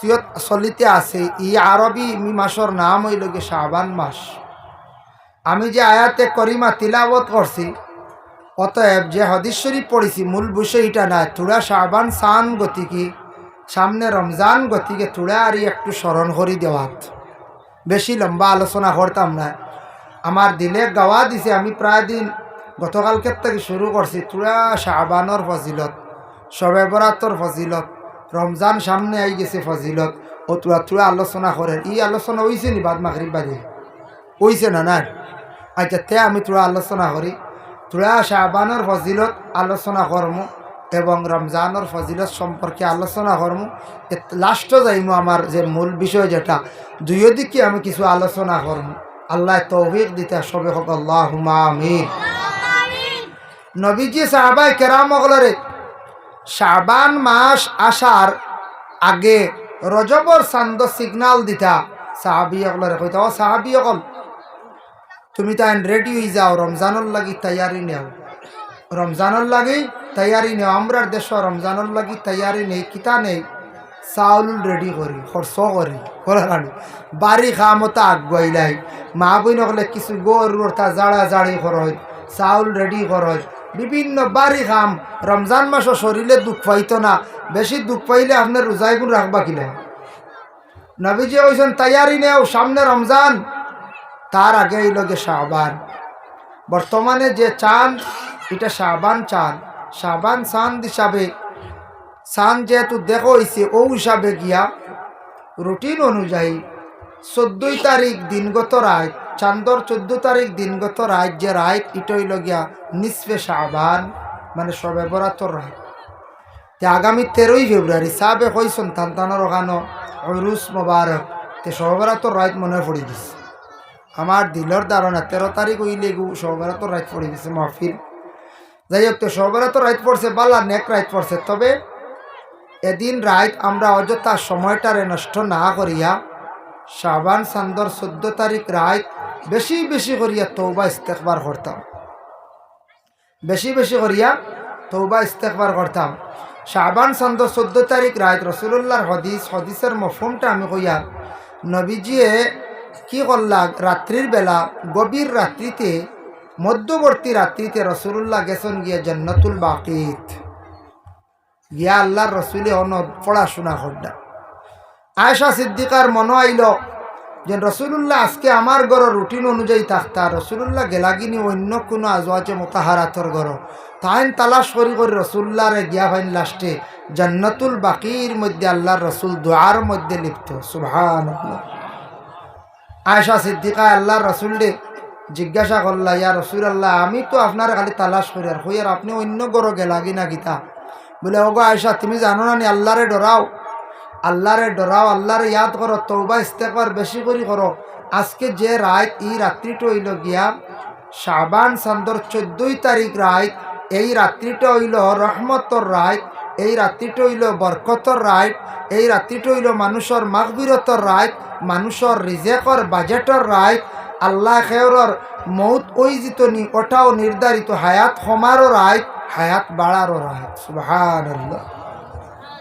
সিয়ত চলিতে আছে। ই আরবি মি মাসর নাম হইল গিয়ে শাহবান মাস। আমি যে আয়াতে করিমা তিলাবত করছি, অতএব যে হদিস শরীফ পড়েছি, মূল বিষয় এটা না থোড়া শাহবান সান গতিকে, সামনে রমজান গতিকে থোড়া আর একটু স্মরণ করি দেওয়াত। বেশি লম্বা আলোচনা করতাম না। আমার দিলে গাওয়া দিছে, আমি প্রায় দিন গতকালকের থেকে শুরু করছি থোড়া শাহবানোর ফজিলত সবে বরাতর ফজিলত। রমজান সামনে আই গেছে ফজিলত। ও তুরা তুরা আলোচনা করেন। ই আলোচনা হইছে নি বাদ মাগরিব বাদে? হইছে না না আচ্ছা তে আমি তোরা আলোচনা করি। তোরা শাহবানোর ফজিলত আলোচনা করম এবং রমজানোর ফজিলত সম্পর্কে আলোচনা করম লাস্টও যাইমু আমার যে মূল বিষয় যেটা দুইও দিকে আমি কিছু আলোচনা করম আল্লাহ তৌফিক দিতে সবে হোক আল্লাহ আমিন নবীজি সাহাবাই কেরামগলরে শাবান মাস আসার আগে রজবর চান্দ সিগনাল দিতা। সাহাবি অকলরে কইতা ও সাহাবি অকল তুমি তাই রেডি হয়ে যাও রমজানের লাগি তৈয়ারি নেও। রমজানের লাগি তৈয়ারি নেও আমরার দেশ রমজানের লাগি তৈয়ারি নেই, কিতা নেই। চাউল রেডি করি খরচ করি করানি বাড়ি খামতা আগুয়াইলাই মা বই নকলে কিছু গরুর তা জাড়া জাড়ি খরচ চাউল রেডি খরচ বিভিন্ন বাড়ি খাম। রমজান মাসও শরীরে দুঃখ পাইতো না। বেশি দুঃখ পাইলে আপনার রোজাই গুণ রাখবা কিলে নবীজি কইছেন তৈয়ারি নেও, সামনে রমজান। তার আগে এই লগে শাহবান বর্তমানে যে চাঁদ এটা শাহবান চাঁদ শাহবান চান হিসাবে, চান যেহেতু দেখো হয়েছে ও হিসাবে গিয়া রুটিন অনুযায়ী চোদ্দই তারিখ দিনগত রায় চান্দর চোদ্দ তারিখ দিনগত রায় যে রায় এটা হইল গিয়া নিসফে শাহবান মানে সবে বরাতর রায় তে আগামী তেরোই ফেব্রুয়ারি, সাবে কইসন তান্তানোর ওখানো রুস মোবারক তে সবে বরাতর রায় মনে পড়ে দিছে আমার দিলর ধারণা, তেরো তারিখ হইলে গু সবেরাতো রাইত পড়ে গেছে মাহফিল। যাই হোক, তো সবেরাতো রাইত পড়ছে, বালা নেক রাইত পড়ছে। তবে এদিন রাইত আমরা অযথা সময়টারে নষ্ট না করিয়া শাবান চান্দর চোদ্দ তারিখ রাইত বেশি বেশি করিয়া তৌবা ইস্তেকবার করতাম। বেশি বেশি করিয়া তৌবা ইস্তেকবার করতাম। শাবান চান্দর চোদ্দ তারিখ রাইত রসুল্লাহর হদিস, হদিসের মফুমটা আমি কইয়া নবীজিয়ে কি করলা? রাত্রির বেলা, গভীর রাত্রিতে, মধ্যবর্তী রাত্রিতে রসুল্লাহ গেছেন গিয়ে জন্নতুল বাকিত। গিয়া আল্লাহর রসুলে অন পড়াশোনা করডা আয়সা সিদ্দিকার মনো আইল যে রসুল্লাহ আজকে আমার গড় রুটিন অনুযায়ী থাকতা রসুল্লাহ গেলাগিনি অন্য কোনো আজওয়াজে মোতাহারাতর গড় তাইন তালাশ করি করে রসুল্লাহরে গিয়া ভাইন লাস্টে জন্নতুল বাকির মধ্যে আল্লাহর রসুল দোয়ার মধ্যে লিপ্ত। সুভান আয়সা সিদ্দিকা আল্লাহর রসুলরে জিজ্ঞাসা করলা ইয়া রসুল আল্লাহ আমি তো আপনার খালি তালাশ করি আর হইয়ার আপনি অন্য গরো গেলাগি না গীতা? বলে ওগো আয়সা তুমি জানো না নি আল্লাহরে ডরাও আল্লাহরে ডরাও, আল্লাহরে ইয়াদ করো তৌবা ইস্তেকবার বেশি করে করো। আজকে যে রাত, এই রাত্রিটা হইল গিয়া শাবান চান্দর চোদ্দই তারিখ রাত, এই রাত্রিটা হইল রহমতর রাত, এই রাত্রিটা হইল বরকতর রাত, এই রাত্রিটা হইল মানুষের মাগবিরতর রাত, মানুষের রিজেকর বাজেটর রায় আল্লাহ খেয়রর মৌত ওই জিতনি, ওটাও নির্ধারিত, হায়াত সমারও রায় হায়াত বাড়ারও রায় আল্লাহ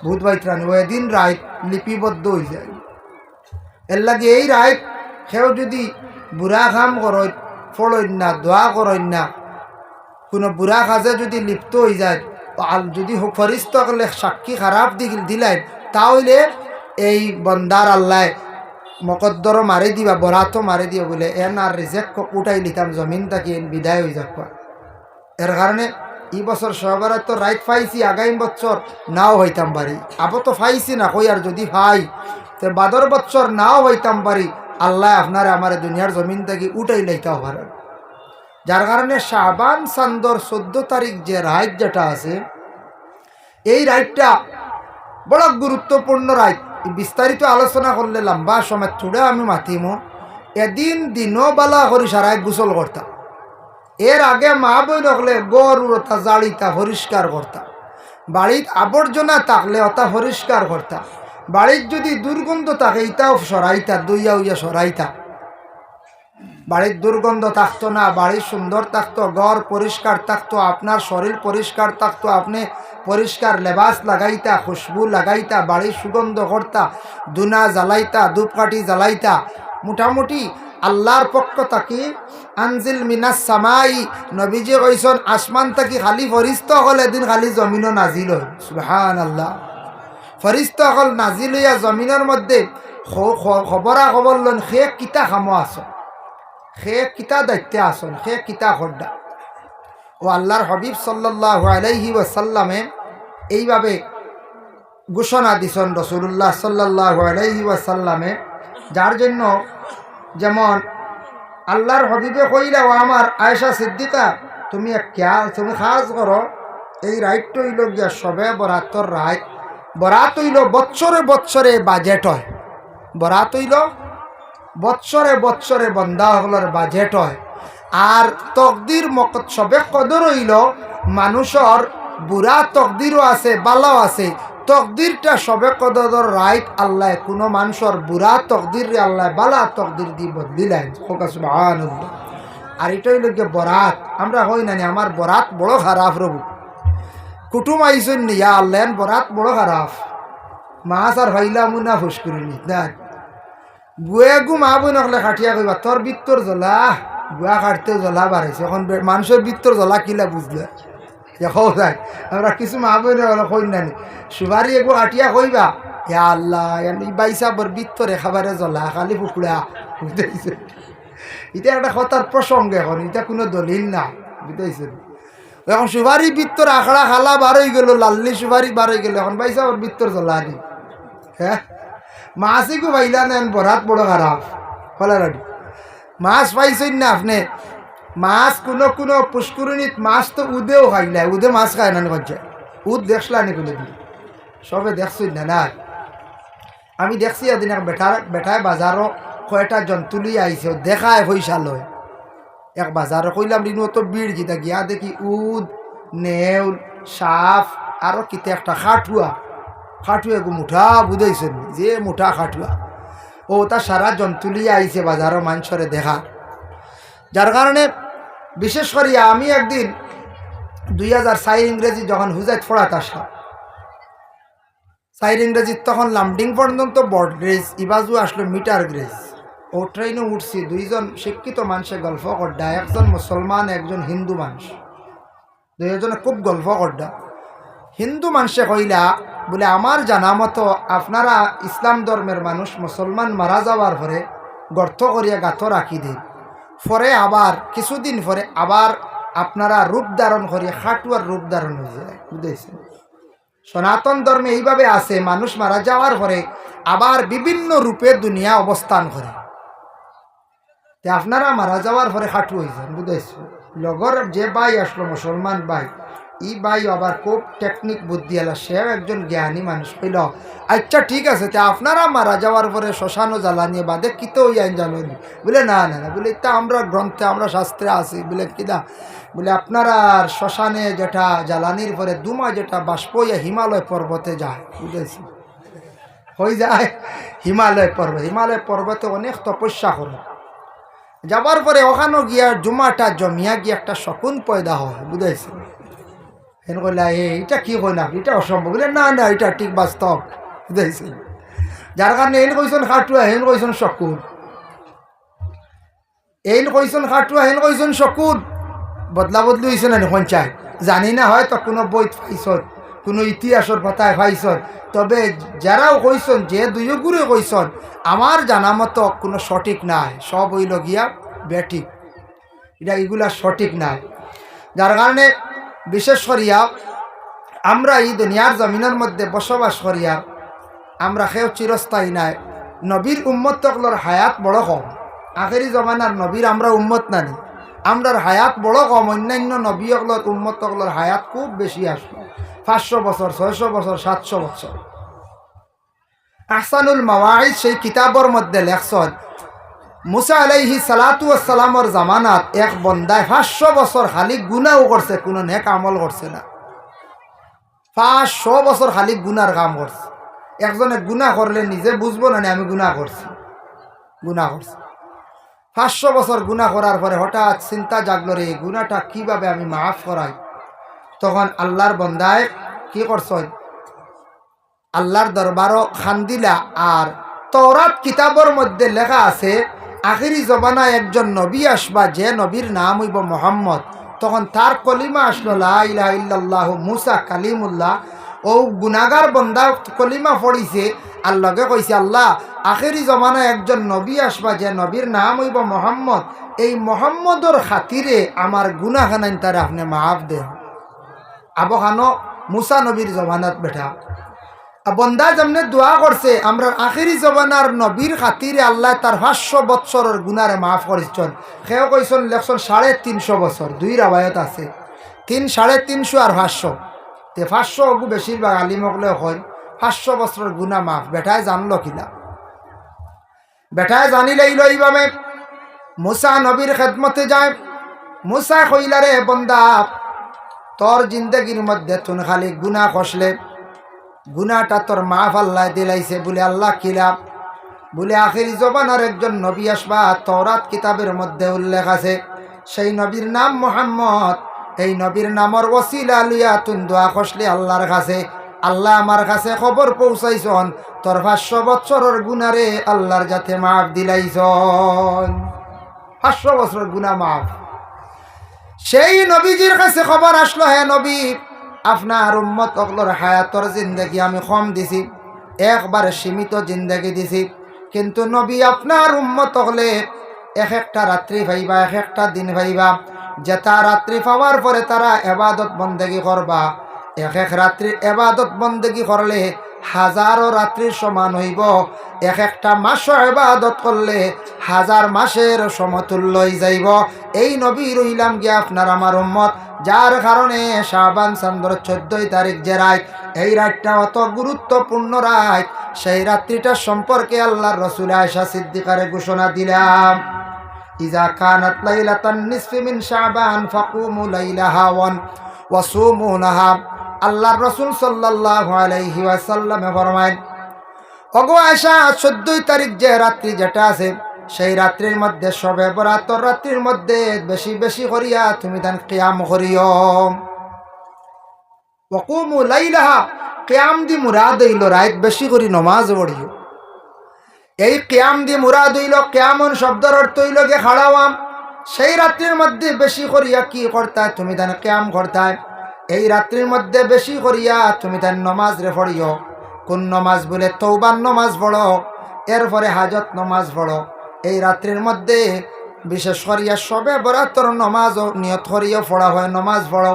ভূত বাইত্রানি ও এদিন রায় লিপিবদ্ধ হয়ে যায় এর লাগে এই রায় সেও যদি বুড়া কাম করই ফলইন না দোয়া করইন না, কোনো বুড়া কাজে যদি লিপ্ত হয়ে যায় যদি ফরিস্ত করলে সাক্ষী খারাপ দিল দিলেন, তাহলে এই বন্দার আল্লাহ মকদ্দরও মারি দিবা বরাতও মারি দিও বলে, এন আর রিজেক্ট উঠাই লিতাম, জমিন এন বিদায় হয়ে যাক এর কারণে এই বছর সবার তো রাইট পাইছি, আগামী বছর নাও হইতাম পারি। আবো তো না, কই আর যদি ভাই তো বাদর বছর নাও হইতাম পারি, আল্লাহ আপনার আমার দুনিয়ার জমিন থেকে উঠাই লাইতাও পারেন। যার কারণে শাবান চান্দর চোদ্দ তারিখ যে রাইট যেটা আছে, এই রাইটটা বড় গুরুত্বপূর্ণ রাইট বিস্তারিত আলোচনা করলে লম্বা সময় চুড়ে আমি মাতিম। এদিন দিনও বালা করি সারাই গোসল করতাম। এর আগে মা বই রাখলে গরু ওটা জাড়িতা পরিষ্কার করতাম বাড়িত আবর্জনা থাকলে ওটা পরিষ্কার করতাম বাড়ির যদি দুর্গন্ধ থাকে ইটাও সরাইতা, দুইয়া উইয়া সরাইতা। বাড়ির দুর্গন্ধ থাকতো না, বাড়ি সুন্দর থাকতো, ঘর পরিষ্কার থাকতো, আপনার শরীর পরিষ্কার থাকতো, আপনি পরিষ্কার লেবাস লাগাইতা, খুশবু লাগাইতা, বাড়ির সুগন্ধ করতা, দুনা জ্বালাইতা, ধূপকাঠি জ্বালাইতা। মোটামুটি আল্লাহর পক্ষ থাকি আনজিল মিনাস সামাই। নবীজি কইসন আসমান থাকি খালি ফরিস্ত হল এদিন খালি জমিনও নাজিল হয় সুবহান আল্লাহ ফরিস্ত হল নাজিল হইয়া জমিনের মধ্যে খবরা খবর লন সে কিতা খামো আসন সে কিতা দায়িত্বে আসন সে কিতা খড্ডা ও আল্লাহর হবিব সাল্লাহ আলাইহি ওয়াসাল্লামে এইভাবে ঘোষণা দিছেন রসুল্লাহ সাল্লাহ আলাইহি ওয়াসাল্লামে যার জন্য যেমন আল্লাহর হবিবে কইলে, ও আমার আয়েশা সিদ্দিকা, তুমি খেয়াল, তুমি খাস করো, এই রাইটটা হইল গিয়া সবে বরাতর রাইট। বরাত হইল বৎসরে বৎসরে বাজেট হয়। বরাত হইল বৎসরে বৎসরে বন্ধাসকলের বাজেট হয়। আর তকদির মকত সবে কদর হইল, মানুষের বুড়া তকদিরও আছে, বালাও আছে। তকদিরটা সবে কদর রাইট আল্লাহ, কোনো মানুষের বুড়া তকদির আল্লাহ, বালা তকদির দি বদলিলেন। আর এটা হইল গিয়ে বরাত। আমরা হই নানি আমার বরাত বড় খারাপ রবু। কুটুম আইসুন নিয়া আল্লাহ বরাত বড় খারাপ। মাছ আর হইলা মুনা ফুস করিনি না বুয়ে গু মা বই নকলে খাটিয়া কইবা, তোর বৃত্তর জ্বলা? বুয়া কাটতেও জ্বলা বাড়াইছে এখন মানুষের বৃত্তর জ্বলা কিলা বুঝলে? আমরা কিছু মা বই নকলে কই সুবারি এগু কাটিয়া কইবা? হে আল্লাহ বাইসা বর বৃত্তরে খাবারে জ্বলা, খালি ফুকুড়া বুঝতেছে এটা একটা কথার প্রসঙ্গ এখন এটা কোনো দলিল না বুঝতেছে এখন সুবারি বৃত্তর আখড়া খালা বার হয়ে গেল, লাল্লি সুবারি বার হয়ে গেল, এখন বাইসা ওর বৃত্তর জ্বলা নি হ্যাঁ মাছিকো পাইলা নেন বরাত বড় খারাপ ফলারাডি মাছ পাইছেন না আপনি? মাছ কোনো কোনো পুষ্করিণীত মাছ তো উদেও খাইলা উদে মাছ খায় না কচ্ছে উদ দেখলা নি কোনো দিন। সবে দেখছই না না। আমি দেখছি এদিন এক বেটার বেটায় বাজারও কয়টা জন্তুলি আইছে দেখায় পয়সা লয়। এক বাজারে কইলাম রিনু তো বিড় গিতা গিয়া দেখি উদ, নেউল সাফ আরও কিতে একটা খাটুয়া খাটুয়া গো মুঠা বুঝাইছেন যে মুঠা খাটুয়া ও তা সারা জন্তুলিয়া আইছে বাজারও মানুষরে দেখা। যার কারণে বিশেষ করে আমি একদিন দুই হাজার চার ইংরেজি যখন হুজাইত ফোড়াত আসলাম। চার ইংরেজি তখন লামডিং পর্যন্ত বর্ড গ্রেজ, ইবাজু আসলো মিটার গ্রেজ। ও ট্রেনে উঠছি, দুইজন শিক্ষিত মানুষে গল্প করডা, একজন মুসলমান, একজন হিন্দু মানুষ। দুইজনে খুব গল্প করডা। হিন্দু মানুষে কইলা, বলে আমার জানা মতো আপনারা ইসলাম ধর্মের মানুষ মুসলমান মারা যাওয়ার পরে গর্ত করিয়া গাঁথ রাখি দিন। পরে আবার, কিছুদিন পরে আবার আপনারা রূপ ধারণ করে হাঁটুয়ার রূপ ধারণ হয়ে যায়, বুঝেছেন? সনাতন ধর্মে এইভাবে আছে, মানুষ মারা যাওয়ার পরে আবার বিভিন্ন রূপে দুনিয়া অবস্থান করে। আপনারা মারা যাওয়ার পরে খাটু হয়েছেন বুঝেছেন? লগর যে ভাই আসলো, মুসলমান ভাই ই ভাই আবার খুব টেকনিক বুদ্ধি এলা, সেও একজন জ্ঞানী মানুষ হইল। আচ্ছা ঠিক আছে, তে আপনারা মারা যাওয়ার পরে শ্মশানও জ্বালানি বাদে কিতো ইয়ান জ্বালানি বলে, না না না, বলে, তা আমরা গ্রন্থে, আমরা শাস্ত্রে আছি। বলে কিনা বলে, আপনারা শ্মশানে যেটা জ্বালানির পরে দুমা যেটা বাষ্প ইয়া হিমালয় পর্বতে যায়, বুঝেছি? হয়ে যায় হিমালয় পর্বত। হিমালয় পর্বতে অনেক তপস্যা করে। যাবার পরে ওখানেও গিয়া জুমাটা জমিয়া গিয়ে একটা শকুন পয়দা হয়, বুঝেছি? হেন কইলা এ এটা কি কই না এটা অসম্ভব বলে না না এটা ঠিক বাস্তব বুঝেছি যার কারণে এন কইছেন খাটুয়া হেন কইছেন শকুন এইন কইছেন খাটুয়া হেন কইছেন শকুন বদলা বদলি হয়েছে না পঞ্চায়েত জানি না হয় হয়তো কোনো বই পাইছন কোনো ইতিহাসের পাতায় পাইছন তবে যারাও কইছন যে দুই গুরু কইছন আমার জানা মতো কোনো সঠিক নাই সব হইল গিয়া ব্যাঠিক এটা এগুলা সঠিক নাই যার কারণে বিশেষ করিয়া আমরা এই দুনিয়ার জমিনের মধ্যে বসবাস করিয়া আমরা সেও চিরস্থায়ী নাই। নবীর উম্মত তকলর হায়াত বড় কম। আখেরি জমানার নবীর আমরা উম্মত নানি। আমরার হায়াত বড় কম, অন্যান্য নবী অকলর উম্মত অকলর হায়াত খুব বেশি আসলো পাঁচশো বছর, ছয়শো বছর, সাতশো বছর। আহসানুল মাওয়াইদ সেই কিতাবর মধ্যে লেখছন মুসা আলাইহি সালাতু সালামর জামানাত এক বন্দায় পাঁচশো বছর খালি গুনাও করছে, কোনো নেক আমল করছে না। পাঁচশো বছর খালি গুনার কাম করছে। একজনে গুণা করলে নিজে বুঝব না, আমি গুণা করছি। গুণা করছি। পাঁচশো বছর গুণা করার পরে হঠাৎ চিন্তা জাগলো, রে গুণাটা কীভাবে আমি মাফ করাই? তখন আল্লাহর বন্দায় কি করছ? আল্লাহর দরবারও খান্দিলা, আর তরাত কিতাবর মধ্যে লেখা আছে আখিরি জবানা একজন নবী আসবা, যে নবীর নাম হইব মোহাম্মদ। তখন তার কলিমা আসলো লাহ মুসা কালিমুল্লাহ। ও গুনাগার বন্দা কলিমা পড়িছে লগে কইছে, আল্লাহ, আখেরি জমানা একজন নবী আসবা, যে নবীর নাম হইব মোহাম্মদ। এই মোহাম্মদর খাতিরে আমার গুনাখানাইন তার আপনি মাফ দে আবহানো মুসা নবীর জমানাত বেঠা বন্দা যেমনে দোয়া করছে, আমরা আখেরি জমানার নবীর খাতিরে আল্লাহ তার পাঁচশো বৎসরের গুনারে মাফ করেছেন। সেও কইছেন, লেখছেন সাড়ে তিনশো বছর। দুই রাবায়ত আছে। তিন, সাড়ে তিনশো আর পাঁচশো। তে পাঁচশো অগু বেশিরভাগ আলিমকলে হয়। পাঁচশো বছরের গুণা মাফ। বেটায় জানলো কিনা বেটায় জানিলেইল এইভাবে মুসা নবীর খেদমতে যায়। মুসা কইলারে, বন্দা, তোর জিন্দগির মধ্যে তুন খালি গুণা খসলে। গুনাটা তোর মাফ আল্লাহ দিলাইছে। বলে আল্লাহ কিলাম বলে আখেরি জবানার একজন নবী আসবা তরাত কিতাবের মধ্যে উল্লেখ আছে। সেই নবীর নাম মোহাম্মদ। এই নবীর নামর ওসিলা লুইয়া তুন দোয়া খসলে আল্লাহর কাছে। আল্লাহ আমার কাছে খবর পৌঁছাইছন, তোর পাঁচশো বছরের গুনারে আল্লাহর যাতে মাফ দিলাইছন। পাঁচশো বছরের গুণা মাফ। সেই নবীজির কাছে খবর আসলো হ্যাঁ নবী আপনার উম্মত অগলোর হায়াতর জিন্দগি আমি কম দিছি, একবারে সীমিত জিন্দগি দিছি। কিন্তু নবী আপনার উম্মত অগলে এক একটা রাত্রি ভাইবা, এক একটা দিন ভাইবা যেটা রাত্রি পাওয়ার পরে তারা এবাদত বন্দেগি করবা। এক এক রাত্রির এবাদত বন্দেগি করলে হাজারো রাত্রির সমান হইব। এক একটা মাসও এবাদত করলে হাজার মাসের সমতুল্যই যাইব। এই নবী রইলাম গিয়া আপনার আমার উম্মত, যার কারণে শাহবান চন্দ্র চোদ্দই তারিখ যে রায় এই রাতটা অত গুরুত্বপূর্ণ রাত। সেই রাত্রিটা সম্পর্কে আল্লাহর রসুল আয়সা সিদ্দিকারে ঘোষণা দিলাম। ইজা কানাত লাইলাতান নিসফি মিন শাবান ফাকুমু লাইলাহা ওয়ান ওয়াসুমুনাহা আল্লাহর রসুল ওয়াসাল্লামে ফরমায় অগো আয়সা চোদ্দই তারিখ যে রাত্রি যেটা আছে, সেই রাত্রির মধ্যে সবে বরাতর রাত্রির মধ্যে বেশি বেশি করিয়া তুমি তান কিয়াম করিও। ওকুমু লাইলাহা, কিয়াম দি মুরাদ হইল, রাত বেশি করি নমাজ পড়িও। এই কিয়াম দি মুরাদ হইল, কিয়ামন শব্দর অর্থ হইল গে খাড়াওয়াম, সেই রাত্রির মধ্যে বেশি করিয়া কি করতায়? তুমি তান কিয়াম করতায়। এই রাত্রির মধ্যে বেশি করিয়া তুমি তার নমাজ রে পড়িও। কোন নমাজ বলে তৌবান নমাজ পড়ো, এরপরে হাজত নমাজ পড়ো। এই রাত্রির মধ্যে বিশেষ করিয়া সবে বরাতর নমাজ নিয়ত করিয়া পড়া হয় নমাজ পড়ো।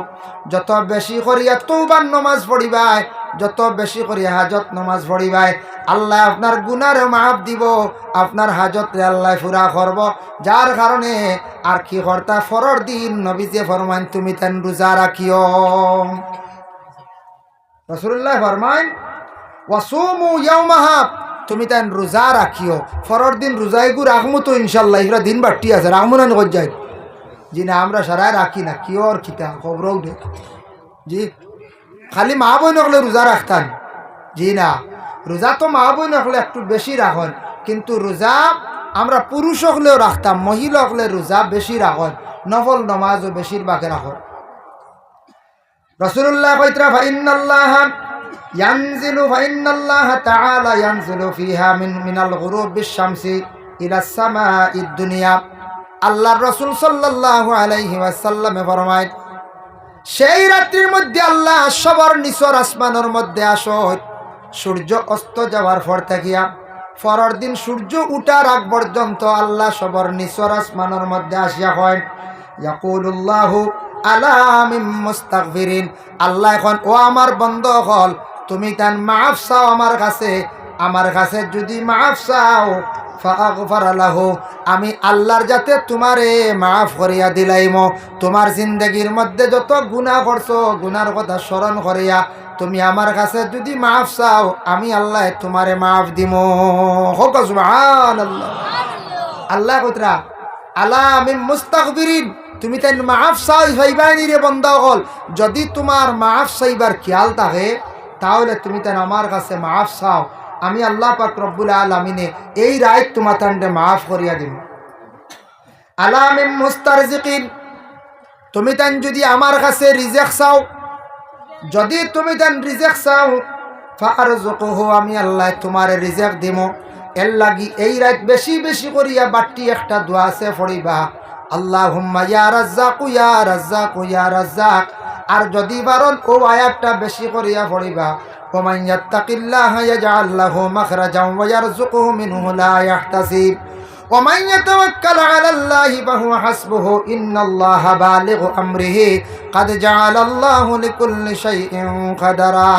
যত বেশি করিয়া তৌবান নমাজ পড়িবায়, যত বেশি করিয়া হাজত নমাজ পড়িবাই আল্লাহ আপনার গুনার মাফ দিব, আপনার হাজত আল্লাহ ফুরা করব। যার কারণে আর কি কর্তা, ফরর দিন নবীজে ফরমান তুমি তেন রোজা রাখিও। রসুল্লাহ ফরমান ওয়াসুমু তুমি তাই রোজা রাখিও। ফরর দিন রোজাই গু রাখমু তো ইনশাল্লাহ ইহরা দিন বাড়তি আছে, রাখমু না যাই। জি না, আমরা সারাই রাখি না, কি ওর খিতা খবরও জি, খালি মা নকলে রোজা রাখতান জি না রোজা তো মা বই নকলে একটু বেশি রাখেন কিন্তু রোজা আমরা পুরুষ হলেও রাখতাম মহিলা হলে রোজা বেশি রাখেন নফল নমাজও বেশিরভাগে রাখেন রসুল্লাহ কইতরা ফাইন্নাল্লাহ ينزل فإن الله تعالى ينزل فيها من من الغروب بالشمس إلى السماء الدنيا আল্লাহর রসুল সাল্লাল্লাহু আলাইহি ওয়াসাল্লামে ফরমায় সেই রাত্রির মধ্যে আল্লাহ সবার নিচর আসমানের মধ্যে আসো সূর্য অস্ত যাওয়ার পর থাকিয়া পরের দিন সূর্য উঠার আগ পর্যন্ত আল্লাহ সবার নিচর আসমানের মধ্যে আসিয়া হয় ইয়াকুলুল্লাহু আলা মিন মুস্তাগফিরিন। আল্লাহ এখন, ও আমার বন্ধ হল তুমি তান মাফ চাও আমার কাছে। আমার কাছে যদি মাফ চাও আমি আল্লাহর যাতে তোমারে মাফ করিয়া দিলাইম। তোমার জিন্দগির মধ্যে যত গুনাহ করছ, গুনার কথা স্মরণ করিয়া তুমি আমার কাছে যদি মাফ চাও, আমি আল্লাহ তোমারে মাফ দিম। হোক সুবহানাল্লাহ। আল্লাহ কতরা আলা আমি মুস্তাকবিরিন। তুমি তাই মাফ চাই হইবানি রে বন্ধ হল যদি তোমার মাফ চাইবার খেয়াল থাকে, তাহলে তুমি তাই আমার কাছে মাফ চাও। আমি আল্লাহ পাক রব্বুল আলমিনে এই রায় তোমার তান্ডে মাফ করিয়া দিব আলামিম মুস্তারজিকিন। তুমি তাই যদি আমার কাছে রিজেক চাও যদি তুমি দেন রিজেক চাও ফারজকহু আমি আল্লাহ তোমার রিজেক দিব। এর লাগি এই রাত বেশি বেশি করিয়া বাটি একটা দোয়া আছে ফরিবা আল্লাহ হুম্মা ইয়া রাজ্জাকু ইয়া রাজ্জাকু, ইয়া রাজ্জাক। আর যদি বারণ ও আয়াতটা বেশি করিয়া ফড়িবা হাইয়া যা আল্লাহ মাখরা যাও ওয়ার মিনহু, লা ইয়াহতাসিব। ومن يتوكل على الله فهو حسبه إن الله بالغ أمره قد جعل الله لكل شيء قدرا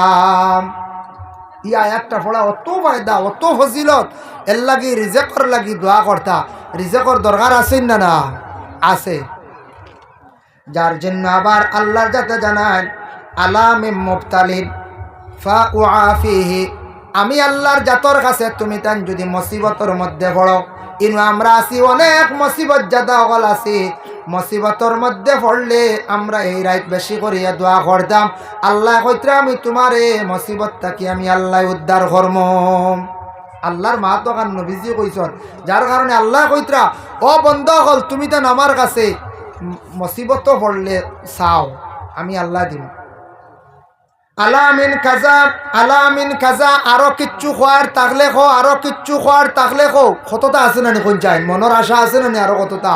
এই আয়াতটা পড়া অত ফায়দা অত ফজিলত এর লাগি রিজেকর লাগি দোয়া করতা রিজেকর দরকার আছে না না আছে যার জন্য আবার আল্লাহর যাতে জানান আলামে মুফতালিন ফা উআফিহি আমি আল্লাহর জাতর কাছে তুমি তান যদি মুসিবতর মধ্যে পড়ো ইনু আমরা আছি, অনেক মুসিবত জাদা অকল আছি। মুসিবতর মধ্যে পড়লে আমরা এই রাত বেশি করিয়া দোয়া করতাম। আল্লাহ কইত্রা, আমি তোমার মুসিবত থাকি, আমি আল্লাহ উদ্ধার করম। আল্লাহর মা তো কান নবীজি কইছন, যার কারণে আল্লাহ কইত্রা, ও বন্ধ হল তুমি তো আমার কাছে মুসিবত পড়লে চাও, আমি আল্লাহ দিম। আলামিন কাজা আলামিন কাজা, আরও কিচ্ছু খোয়ার তাকলে খো, আরও কিচ্ছু খোয়ার তাকলে খো। কতটা আছে না কোন চাই মনের আশা আছে না আরও কতটা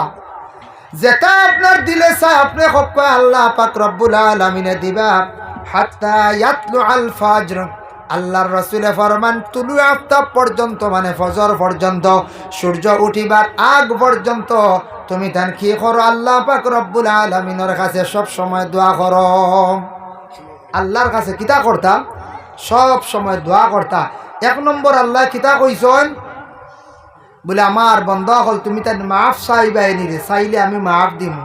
যেটা আপনার দিলে চাই, আপনি হক আল্লাহ পাক রব্বুল আলামিনে দিবা, হাত্তা ইয়াতলু আল ফাজর। আল্লাহর রসুলে ফরমান তুলু আফতাব পর্যন্ত মানে ফজর পর্যন্ত সূর্য উঠিবার আগ পর্যন্ত তুমি তান কি করো? আল্লাহ পাক রব্বুল আলমিনের কাছে সব সময় দোয়া করো। আল্লাহর কাছে কিতা করতা? সব সময় দোয়া করতা। এক নম্বর আল্লাহ কিতা কইসন বলে, আমার বন্ধ হল তুমি তার মাফ চাইবাই নি রে, চাইলে আমি মাফ দিমু।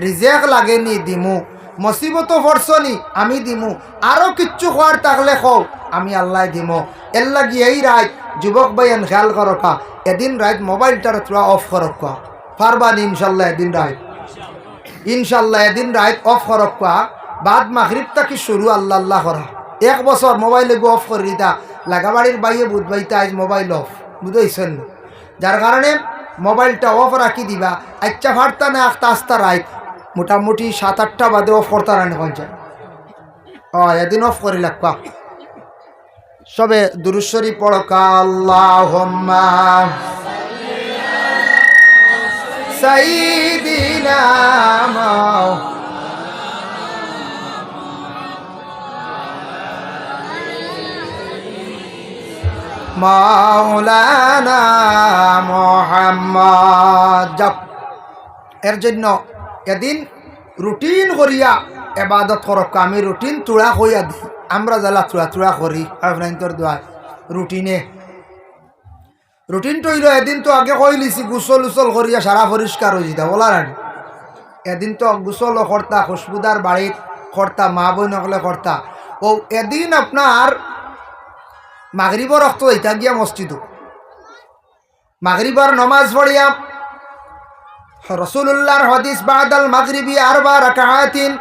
রিজেক লাগে নি দিমু। মসিবত ফরসনি আমি দিমু। আরও কিচ্ছু খোয়ার থাকলে খো আমি আল্লাহ দিম। এর লাগি এই রাত যুবক ভাইয়ান খেয়াল করকা এদিন রাত মোবাইলটার তোরা অফ করকা পারবানি ইনশাল্লাহ এদিন রাত ইনশাল্লাহ এদিন রাত অফ করকা বাদ মাগরিব তাকি শুরু আল্লাহ আল্লাহ করা। এক বছর মোবাইল এগু অফ করে দিতা লাগাবাড়ির বাইয়ে বুধ বাইতে আজ মোবাইল অফ। বুঝেছেন যার কারণে মোবাইলটা অফ রাখি দিবা। আচ্ছা ভারতা না আস্তা আস্তা রাইত। মোটামুটি সাত আটটা বাদে অফ করতে রানি পঞ্চায়েত ও এদিন অফ করে লাগবা সবে দুরুশ্বরী পড়কা আল্লাহ সাইদিনা এর জন্য এদিন রুটিন করিয়া এবাদত করক আমি রুটিন তুড়া হইয়া দিই আমরা জ্বালা তুড়া তুড়া করি। আপনার দোয়া রুটিনে রুটিন তৈল এদিন তো আগে কই লিছি গুসল উসল করিয়া সারা পরিষ্কার হয়ে যেতা বলা এদিন তো গুসল কর্তা খুশবুদার বাড়িত কর্তা মা বই নকলে কর্তা ও এদিন আপনার মাগরিবর রক্ত ইটা গিয়া মসজিদ মাগরিবর নমাজ পড়িয়া রসুল্লাহর হদিস বাদাল মাগরিবি আরবা রাকাহাতিন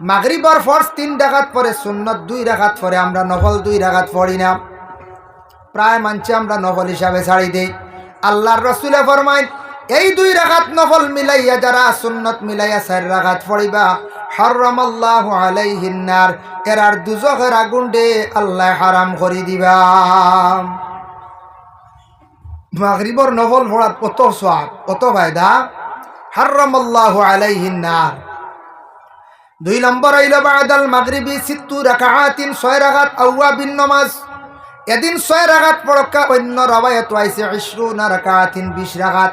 মাগরিবর ফর্স তিন ডাকাত পরে সুন্নত দুই রাখাত পরে আমরা নফল দুই রাখাত পড়ি না। প্রায় মানছে আমরা নফল হিসাবে ছাড়ি দেই। আল্লাহর রসুলে ফরমাইন, এই দুই রাখাত নফল মিলাইয়া যারা সুন্নত মিলাইয়া চার রাখাত পড়িবা হরমাল্লাহ আলাইহিন্নার এরার দুজকের আগুন দে আল্লাহ হারাম করি দিবা। মাগরিবর নফল পড়াত কত সব কত ফায়দা? হরমাল্লাহ আলাইহিন্নার দুই নম্বর হইল বাদাল মাগরিবি সিত্তু রাকাহাতিন ছয় রাখাত আউয়া বিন নমাজ। এদিন ছয় রাখাত পড়কা অন্য রবায়ত আইসে ইসরু না রাকাহাতিন বিশ রাখাত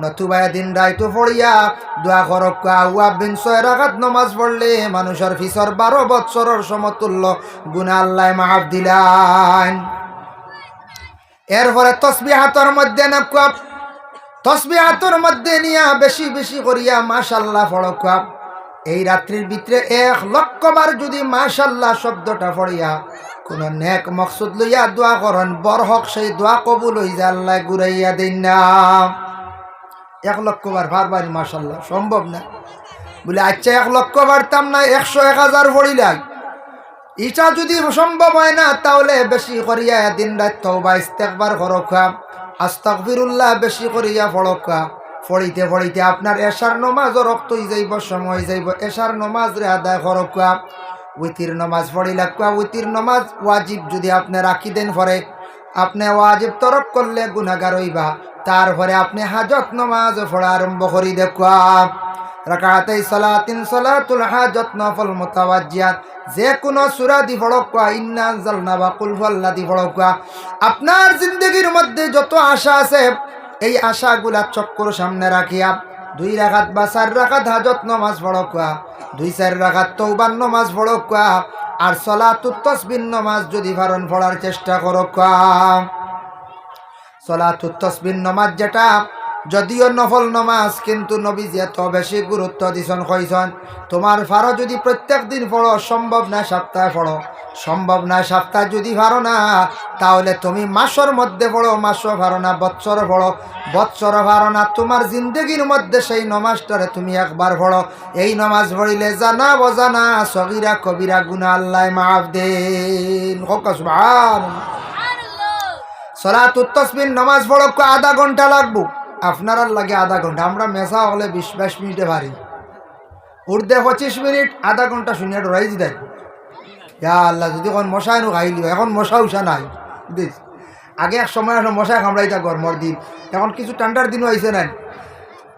নতুবা দিন রাইতো পড়িয়া দোয়া করকা আউয়া বিন ছয় রাকাত নমাজ পড়লে মানুষের ফিসর বারো বৎসরের সমতুল্য গুণা আল্লাহ মাহাব দিলান। এরপরে তসবি হাতর মধ্যে নকুয়াব তসবি হাতর মধ্যে নিয়া বেশি বেশি করিয়া মাশাল্লাহ ফড়কুয়াব এই রাত্রির ভিতরে এক লক্ষবার যদি মাশাল্লাহ শব্দটা পড়িয়া কোন নেক মকসুদ লইয়া দোয়া করন বর হক সেই দোয়া কবুল হই আল্লাহ ঘুরাইয়া দিন না। এক লক্ষবার ভারবারি মাশাল্লাহ সম্ভব না? বলে আচ্ছা এক লক্ষ বাড়তাম না, একশো এক হাজার পড়িলাই ইটা যদি সম্ভব হয় না, তাহলে বেশি করিয়া দিন রাত তওবা ইস্তেকবার করকা আস্তাগফিরুল্লাহ বেশি করিয়া পড়কা ফড়িতে ফড়িতে আপনার এশার নমাজও রক্ত যাইব, সময় যাইব। এশার নমাজ রে আদায় করকা উইতির নমাজ পড়ি লাগবা উইতির নমাজ ওয়াজিব যদি আপনি রাখি দেন পরে, আপনি ওয়াজিব তরক করলে গুনাগার হইবা। তারপরে আপনি হাজত নমাজ পড়া আরম্ভ করি, দেখুয়া। রাকাতাই সালাতিন সালাতুল হাজত নফল মুতাওয়াজ্জিয়াত যে কোনো সূরা দি পড়কা ইন্না জালনা বা কুল ফাল্লা দি পড়কা আপনার জিন্দগির মধ্যে যত আশা আছে, এই আশাগুলা চক্কর সামনে রাখিয়া, দুই রাখাত বা চার রাখাত হাজত নমাজ পড়কা দুই চার রাখাত তৌবান নমাজ পড়কা আর সলাতুত তসবিন নমাজ যদি ভারণ পড়ার চেষ্টা করকা সলাতুত তসবিন নমাজ যেটা, যদিও নফল নমাজ, কিন্তু নবীজি এত বেশি গুরুত্ব দিছন, কইছন, তোমার ফারো যদি প্রত্যেক দিন পড়ো, সম্ভব না সপ্তাহে পড়ো। সম্ভব না সপ্তাহে যদি পারো না, তাহলে তুমি মাসর মধ্যে পড়ো, মাসও পারো না বৎসর পড়ো। বৎসর পারো না, তোমার জিন্দগির মধ্যে সেই নমাজটারে তুমি একবার পড়ো। এই নমাজ পড়িলে জানা বজানা সগিরা, কবিরা গুনা আল্লাহ মাফ দেন। হোক। সলাতুত তসবিন নমাজ পড়ো আধা ঘণ্টা লাগবো? আপনার লাগে আধা ঘণ্টা, আমরা মেসা হলে বিশ, বাইশ মিনিটে পারি। উর্দে পঁচিশ মিনিট, আধা ঘণ্টা শুনিয়া ডরাই দি দেয়। ইয়া আল্লাহ, যদি এখন মশাই নো খাইলি, এখন মশা উষা নাই। বুঝিস? আগে এক সময় আসলে মশাই কামড়াইতা গরমর দিন। এখন কিছু ঠান্ডার দিনও আইসে নাই।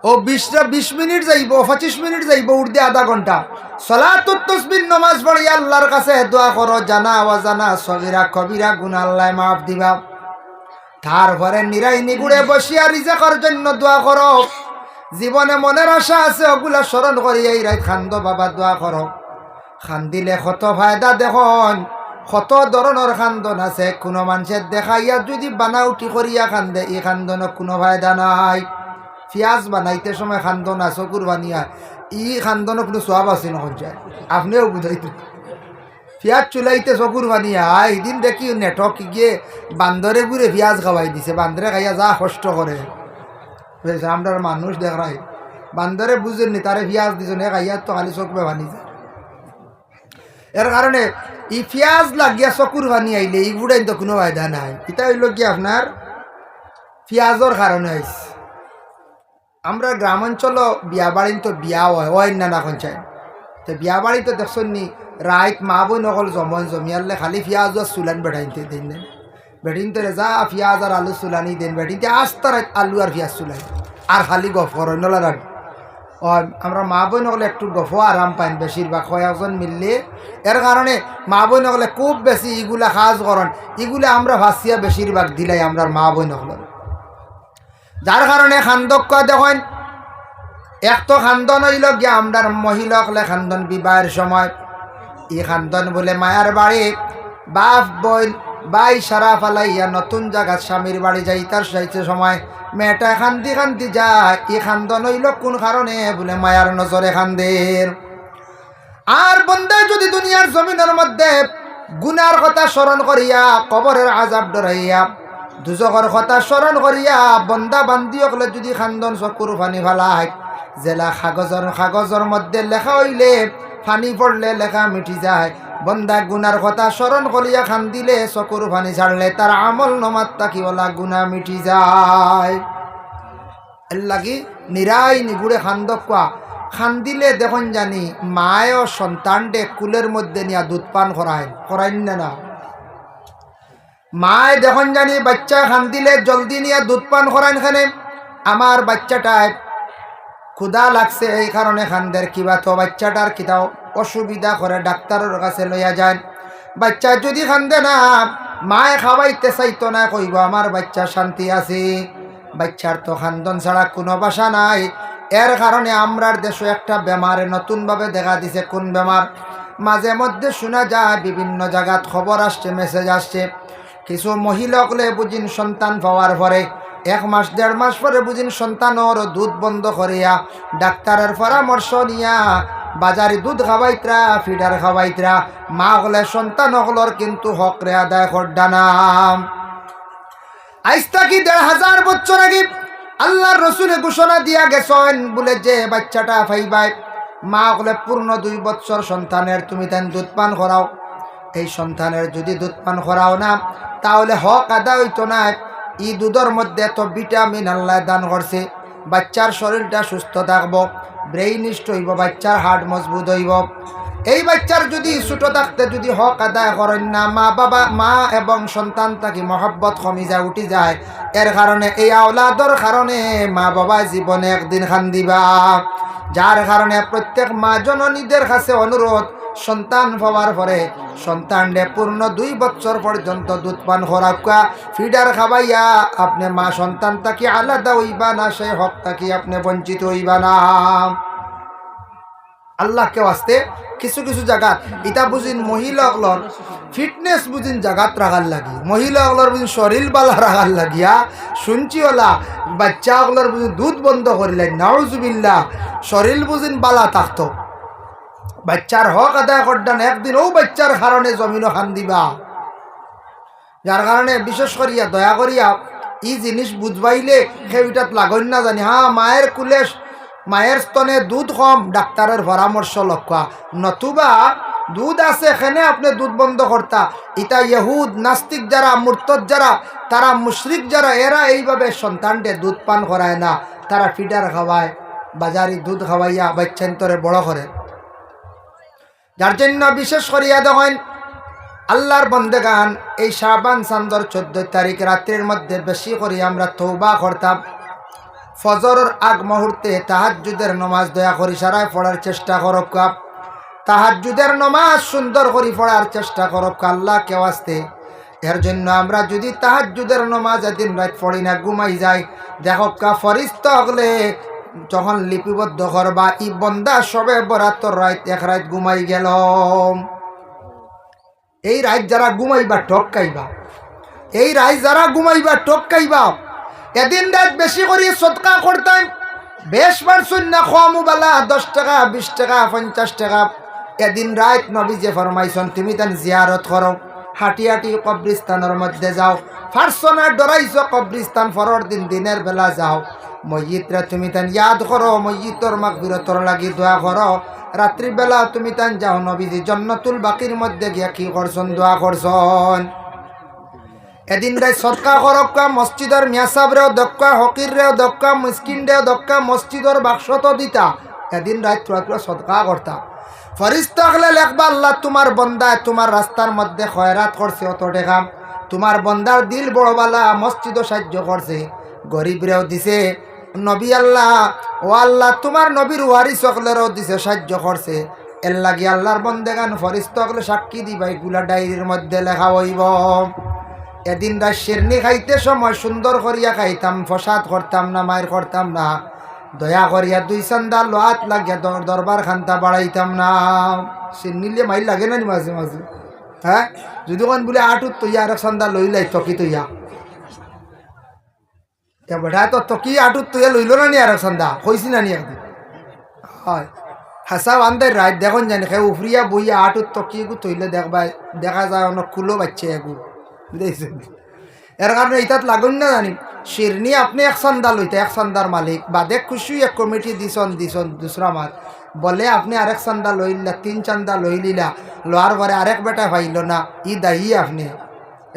ও বিশটা বিশ মিনিট যাইব, পঁচিশ মিনিট যাইব উর্দে আধা ঘণ্টা। সলাতুত তসবিন নমাজ পড়ি, আল্লাহর কাছে দোয়া করো, জানা অজানা সগিরা, কবিরা গুনা আল্লাহ মাফ দিবা। তারপরে নিরাই নিগুড়ে বসিয়া রিজেকর জন্য দোয়া করো। জীবনে মনের আশা আছে, ওগুলা স্মরণ করি, এই রাত খান্দ বাবা দোয়া করো। খান্দিলে কত ফায়দা দেখুন কত ধরনের খান্দন আছে কোনো মানুষের দেখাইয়া যদি বানাউটি করিয়া খান্দে, এই খান্দনের কোনো ফায়দা নাই। পিঁয়াজ বানাইতে সময় খান্দন আছে কুরবানিয়া ই খান্দনের কোনো সোয়াব আছে নখন যায়। আপনিও বুঝাইতে পিঁয়াজ চুলাইতে চকুর বানিয়া এদিন দেখি নেটক গিয়ে বান্দরে ঘুরে পিঁয়াজ খাওয়াই দিছে বান্দরে খাইয়া যা কষ্ট করে আমরা মানুষ দেখাই। বান্দরে বুঝেননি তারে পিঁয়াজ দিছে নে, খাইয়া তো খালি বানি যায়। এর কারণে ই পিঁয়াজ লাগিয়া চকুর বানি আইলে ই বুড়াই তো কোনো ফায়দা নাই। এটা হইল কি আপনার পিঁয়াজর কারণে আইস আমরা গ্রামাঞ্চল বিয়া বাড়িন তো বিয়া হয় হয় না না চাই? তো বিয়া বাড়ি তো দেখছেন নি, রাইত মা বই নকল জমন জমিয়ালে খালি পিঁয়াজ আর চুলান বেটাইতে দিন দেন। বেটিনতে যা পিঁয়াজ আর আলু চুলানি দেন বেটিনতে আস্তা রাত আলু আর পিঁয়াজ চুলাই, আর খালি গফ করেন নলা ও আমরা মা বই নকলে একটু গফ আরাম পাইন বেশিরভাগ কয়েকজন মিললে এর কারণে মা বই নকলে খুব বেশি ইগুলা সাজ করেন ইগুলা আমরা ভাসিয়া বেশিরভাগ দিলাই আমরা মা বই নকল যার কারণে খান্দক দেখেন এক তো খান্দন হইল গিয়া আমরার মহিলকলে খান্দন বিবাহের সময়। ই খান্দন বলে মায়ার বাড়ি। বাপ বই বাই সারা ফালাইয়া নতুন জায়গা স্বামীর বাড়ি যাই তার সাইতে সময়। মেয়েটা খান্দি খান্দি যায়। ই খান্দন হইল কোন কারণে বলে মায়ার নজরে খান্দের। আর বন্ধে যদি দুনিয়ার জমিনের মধ্যে গুনার কথা স্মরণ করিয়া, কবরের আজাব ডরাইয়া দুজকর কথা স্মরণ করিয়া, বন্দা বান্দি অকলে যদি খান্দন চকুর ফানি ফালায় জেলা কাগজর কাগজর মধ্যে লেখা হইলে ফানি পড়লে লেখা মিটি যায়। বন্দা গুনার কথা স্মরণ করিয়া খান দিলে চকুর ফানি ছাড়লে তার আমল নমাত তাকিওলা গুনা মিটি যায়। লাগি নিরাই নিগুড়ে খান্দক কোয়া খান্দিলে দেখুন জানি মায় ও সন্তানটে কুলের মধ্যে নিয়া দুধ পান করায় করাইন না না মায় দেখুন জানি বাচ্চা খান্দিলে জলদি নিয়ে দুধ পান করাইন খানে আমার বাচ্চাটায় ক্ষুদা লাগছে, এই কারণে খানদের কিবা তো বাচ্চাটার কিতাও অসুবিধা করে ডাক্তারের কাছে লইয়া যায় বাচ্চা যদি খান্দে না, মায়ে খাওয়াইতে চাইতো না, কইব আমার বাচ্চা শান্তি আছে। বাচ্চার তো খান্দন ছাড়া কোনো বাসা নাই। এর কারণে আমরার দেশে একটা বেমারে নতুনভাবে দেখা দিছে, কোন বেমার? মাঝে মধ্যে শোনা যায়, বিভিন্ন জায়গাত খবর আসছে, মেসেজ আসছে। কিছু মহিলাকলে বুঝিন সন্তান পাওয়ার পরে এক মাস, দেড় মাস পরে বুঝিন সন্তানর দুধ বন্ধ করিয়া ডাক্তারের পরামর্শ নিয়া বাজারি দুধ খাওয়াইতরা, ফিডার খাওয়াইতরা। মা হলে সন্তান হকলর কিন্তু হক রে আদায় করডানাম আইস থাকি দেড় হাজার বছর আগে আল্লাহর রসুলে ঘোষণা দিয়া গেছেন, বলে যে বাচ্চাটা ফাইবাই মা হলে পূর্ণ দুই বছর সন্তানের তুমি তেন দুধ পান করাও। এই সন্তানের যদি দুধ পান করাও না, তাহলে হক আদায় হইতো না। ই দুধের মধ্যে তো ভিটামিন আল্লাহ দান করছে। বাচ্চার শরীরটা সুস্থ থাকব ব্রেইনিস্ট হইব, বাচ্চার হার্ট মজবুত হইব। এই বাচ্চার যদি ছোট থাকতে যদি হক আদায় করেন না, মা বাবা, মা এবং সন্তান তাকে মহব্বত কমি যায়, উঠি যায়। এর কারণে, এই আওলাদর কারণে মা বাবা জীবনে একদিন খান দিবা। যার কারণে প্রত্যেক মা জননীদের কাছে অনুরোধ সন্তান পাওয়ার পরে সন্তানরে পূর্ণ দুই বছর পর্যন্ত দুধ পান খোরাকা ফিডার খাবাইয়া আপনি মা সন্তান তাকে আলাদা হইবা না, সেই হক তাকে আপনি বঞ্চিত হইবা না। আল্লাহকে আসতে কিছু কিছু জায়গাত ইটা বুঝিন মহিলাগুলোর ফিটনেস বুঝিন জাগাত রাখার লাগি মহিলাগুলোর বুঝিন শরীর বালা রাখার লাগিয়া, শুনছি ওলা বাচ্চাগুলোর বুঝিন দুধ বন্ধ করিলেন নাউজুবিল্লা শরীর বুঝিন বালা থাকতো বাচ্চার হক আদায় একদিন ও বাচ্চার কারণে জমিনও খান দিবা। যার কারণে বিশেষ করিয়া দয়া করিয়া ই জিনিস বুঝবাইলে সেইটাত লাগন না জানি হ্যাঁ মায়ের কুলে মায়ের স্তনে দুধ কম ডাক্তারের পরামর্শ লক্ষ্য নতুবা দুধ আছে এখানে আপনি দুধ বন্ধ করতা ইটা ইহুদ, নাস্তিক যারা মূর্তত যারা তারা মুশরিক যারা এরা এইভাবে সন্তানটে দুধ পান করায় না। তারা ফিডার খাওয়ায় বাজারি দুধ খাওয়াইয়া বাচ্চান্তরে বড় করে যার জন্য বিশেষ করিয়া দেখেন আল্লাহর বন্দেগান এই শাহবান চান্দর চোদ্দ তারিখ রাত্রির মধ্যে বেশি করে আমরা তৌবা করতাম। ফজরের আগ মুহূর্তে তাহাজুদের নমাজ দয়া করি সারায় পড়ার চেষ্টা করব কাপ তাহাজুদের নমাজ সুন্দর করে পড়ার চেষ্টা করব আল্লাহ কেউ আসতে এর জন্য আমরা যদি তাহাজুদের নমাজ এদিন রাত পড়ি না, ঘুমাই যাই। দেখো কা ফরিস্ত হলে যখন লিপিবদ্ধ করবা ই বন্দা সবে বরাতর রাত, এক রাত ঘুমাই গেল। এই রাত যারা ঘুমাইবা টপকাইবা এই রাত যারা ঘুমাইবা টপকাইবা এদিন রাত বেশি করে সৎকা করতাম। বেশ পারছুন না কমুবালা দশ টাকা, বিশ টাকা, পঞ্চাশ টাকা। এদিন রাত নবী যে ফরমাইছন, তুমি তান জিয়ারত করো। হাঁটি হাঁটি কবরিস্তানের মধ্যে যাও। ফারছো না ডরাইছ কবরিস্তান ফরর দিন, দিনের বেলা যাও। মসজিদরা তুমি তান ইয়াদ করো মসজিদর বিরতর লাগি দোয়া করো। রাত্রিবেলা তুমি তান যাও নবীজি জন্নতুল বাকির মধ্যে গিয়া কি করছন, দোয়া করছন। এদিন রাই সৎকা করক্কা মসজিদর মিয়াসাবরেও দক্কা হকিররেও দক্কা মিসকিনরেও দক্কা, মসজিদর বাক্সত দিতা। এদিন রাত তোরা তোরা সৎকা করতা। ফরিস্ত হলে লেখবা আল্লাহ তোমার বন্দায় তোমার রাস্তার মধ্যে খয়রাত করছে অত টেকা তোমার বন্দার দিল বড়বালা, মসজিদও সাহায্য করছে। গরিবরেও দিছে। নবী আল্লাহ, ও আল্লাহ, তোমার নবীর ওয়ারি সকলেরও দিছে, সাহায্য করছে। এর লাগি আল্লাহর বন্দেগান ফরিস্ত হলে সাক্ষী দিবা এগুলা ডায়েরির মধ্যে লেখা হইব। এদিন রাত শেরনি খাইতে সময় সুন্দর করিয়া খাইতাম, ফসাদ করতাম না মায়ের করতাম না। দয়া করিয়া দুই চান্দা লোহাত লাগিয়া দর দরবার খান্তা বাড়াইতাম না। শেরনিলে মাইল লাগে না মাঝে মাঝে? হ্যাঁ? যদি কোন বলে আটুত তৈয়া আর চান্দা লই লাই, তকি তৈয়া। বেটা তো তকি আটুত তৈয়া লইল না নি আর চান্দা কইছি না নি একদিন হয় হাসা বান্ধাই রাত দেখুন জানি খে উফরিয়া বইয়া আটুত তকি তৈলে দেখবা দেখা যায় অনেক কুলো বাচ্চা এগু বুঝেছেন এর কারণে ইতাত লাগুন না জানি শিরনি আপনি এক চান্দা লইতে এক চান্দার মালিক বাদে খুশি এক কমিটি দিছন দিছন দুসরা মাত বলে আপনি আরেক চান্দা লইলা তিন চান্দা লই লিলা লোয়ার পরে আরেক বেটা পাইল না ই দায়ী আপনি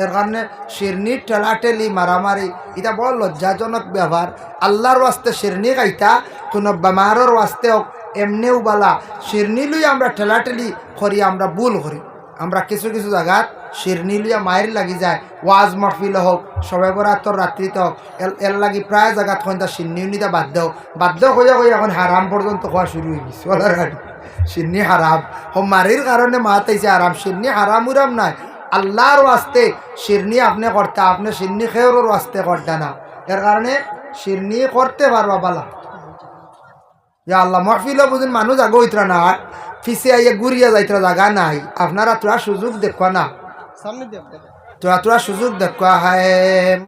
এর কারণে শিরনি, ঠেলাঠেলি, মারামারি এটা বড় লজ্জাজনক ব্যবহার। আল্লাহর ওয়াস্তে শিরনি খাইতা, কোনো বেমারের ওয়াস্তে হোক, এমনিও বালা। শিরনি লই আমরা ঠেলাঠেলি করি, আমরা ভুল করি। আমরা কিছু কিছু জায়গাত শিরনি লইয়া মায়ের লাগি যায়, ওয়াজ মহফিল হোক, সবে বরাতর রাত্রিতে হোক এর লাগি প্রায় জায়গাত কইতা শিরনি নিতে বাধ্য বাধ্য হইয়া হইয়া এখন হারাম পর্যন্ত খোয়া শুরু হয়ে গেছে শিরনি হারাম। মারির কারণে মাতাইছে আরাম শিরনি হারাম উরাম নাই। আল্লাহর আসতে শিরনি আপনি করতে আপনি শিরনি খেয়ের আসতে করতে না। এর কারণে শিরনি করতে পারবা বালা। যে আল্লাহ মহফিলও বুঝুন মানুষ আগে হইতরা না ফিসে আইয়া ঘুরিয়া যাইতরা জায়গা নাই। আপনারা তোরা সুযোগ দেখবা না। তোরা তোরা সুযোগ দেখবা হায়।